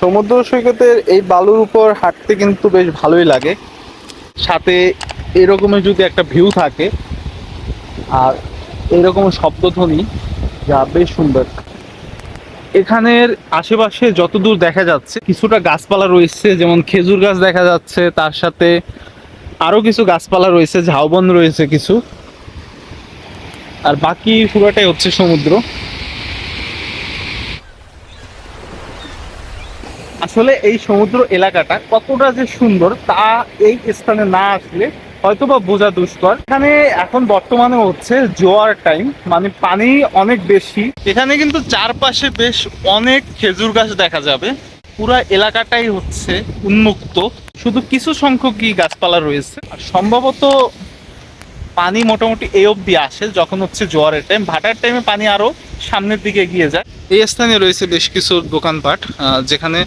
সমুদ্র সৈকতের এই বালুর উপর হাঁটতে কিন্তু বেশ ভালোই লাগে। সাথে এরকমের যদি একটা ভিউ থাকে, আর এরকম শব্দধ্বনি, যা বেশ সুন্দর। এখানের আশেপাশে যতদূর দেখা যাচ্ছে, কিছুটা গাছপালা রয়েছে, যেমন খেজুর গাছ দেখা যাচ্ছে, তার সাথে আরও কিছু গাছপালা রয়েছে, ঝাউবন রয়েছে কিছু। আর বাকি পুরোটাই হচ্ছে সমুদ্র। আসলে এই সমুদ্র এলাকাটা কতটা যে সুন্দর তা এই স্থানে না আসলে হয়তো বা বোঝা দুষ্কর। এখানে এখন বর্তমানে হচ্ছে জোয়ার টাইম মানে পানি অনেক বেশি। এখানে কিন্তু চারপাশে বেশ অনেক খেজুর গাছ দেখা যাবে। পুরা এলাকাটাই হচ্ছে উন্মুক্ত। শুধু কিছু সংখ্যকই গাছপালা রয়েছে। আর সম্ভবত পানি মোটামুটি এই অবধি আসে যখন হচ্ছে জোয়ারের টাইম ভাটার টাইমে পানি আরও সামনের দিকে এগিয়ে যায়। এই স্থানে রয়েছে বেশ কিছু দোকানপাট যেখানে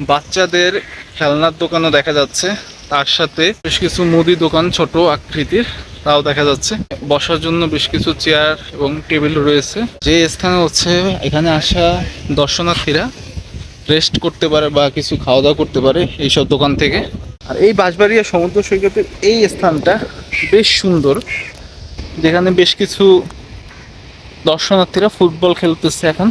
বাচ্চাদের খেলনার দোকানও দেখা যাচ্ছে। তার সাথে বেশ কিছু মুদি দোকান ছোট আকৃতির, তাও দেখা যাচ্ছে। বসার জন্য বেশ কিছু চেয়ার এবং টেবিল রয়েছে। যে স্থানে হচ্ছে এখানে আসা দর্শনার্থীরা রেস্ট করতে পারে বা কিছু খাওয়া দাওয়া করতে পারে এইসব দোকান থেকে। আর এই বাঁশবাড়িয়া সমুদ্র সৈকতের এই স্থানটা বেশ সুন্দর, যেখানে বেশ কিছু দর্শনার্থীরা ফুটবল খেলতেছে এখন।